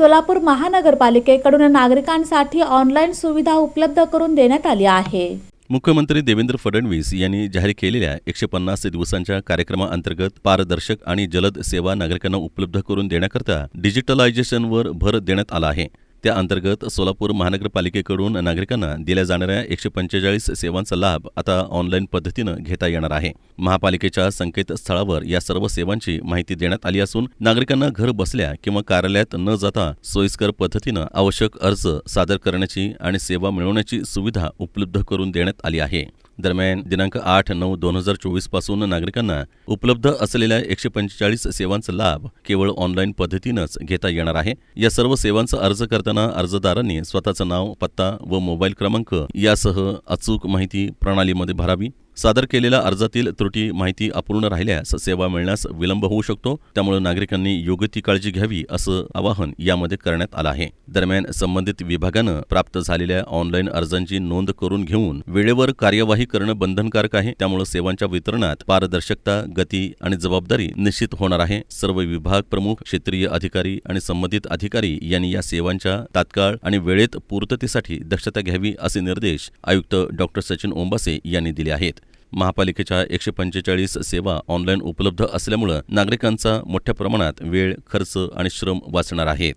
सोलापूर महानगरपालिकेकडून नागरिकांसाठी ऑनलाईन सुविधा उपलब्ध करून देण्यात आली आहे. मुख्यमंत्री देवेंद्र फडणवीस यांनी जाहीर केलेल्या एकशे पन्नास दिवसांच्या कार्यक्रमाअंतर्गत पारदर्शक आणि जलद सेवा नागरिकांना उपलब्ध करून देण्याकरता डिजिटलायझेशनवर भर देण्यात आला आहे. त्या अंतर्गत सोलापूर महानगरपालिकेकडून नागरिकांना दिल्या जाणाऱ्या एकशे पंचेचाळीस सेवांचा लाभ आता ऑनलाईन पद्धतीनं घेता येणार आहे. महापालिकेच्या संकेतस्थळावर या सर्व सेवांची माहिती देण्यात आली असून नागरिकांना घर बसल्या किंवा कार्यालयात न जाता सोयीस्कर पद्धतीनं आवश्यक अर्ज सादर करण्याची आणि सेवा मिळवण्याची सुविधा उपलब्ध करून देण्यात आली आहे. दरम्यान दिनांक आठ नऊ दोन हजार चोवीसपासून नागरिकांना उपलब्ध असलेल्या एकशे पंचेचाळीस सेवांचा लाभ केवळ ऑनलाईन पद्धतीनंच घेता येणार आहे. या सर्व सेवांचा अर्ज करताना अर्जदारांनी स्वतःचं नाव पत्ता व मोबाईल क्रमांक यासह अचूक माहिती प्रणालीमध्ये भरावी. सादर केलेल्या अर्जातील त्रुटी माहिती अपूर्ण राहिल्यास सेवा मिळण्यास विलंब होऊ शकतो. त्यामुळे नागरिकांनी योग्य ती काळजी घ्यावी असं आवाहन यामध्ये करण्यात आलं आहे. दरम्यान संबंधित विभागानं प्राप्त झालेल्या ऑनलाईन अर्जांची नोंद करून घेऊन वेळेवर कार्यवाही करणं बंधनकारक आहे. त्यामुळे सेवांच्या वितरणात पारदर्शकता गती आणि जबाबदारी निश्चित होणार आहे. सर्व विभाग प्रमुख क्षेत्रीय अधिकारी आणि संबंधित अधिकारी यांनी या सेवांच्या तात्काळ आणि वेळेत पूर्ततेसाठी दक्षता घ्यावी असे निर्देश आयुक्त डॉक्टर सचिन ओंबासे यांनी दिले आहेत. महापालिकेच्या एकशे पंचेचाळीस सेवा ऑनलाईन उपलब्ध असल्यामुळं नागरिकांचा मोठ्या प्रमाणात वेळ खर्च आणि श्रम वाचणार आहेत.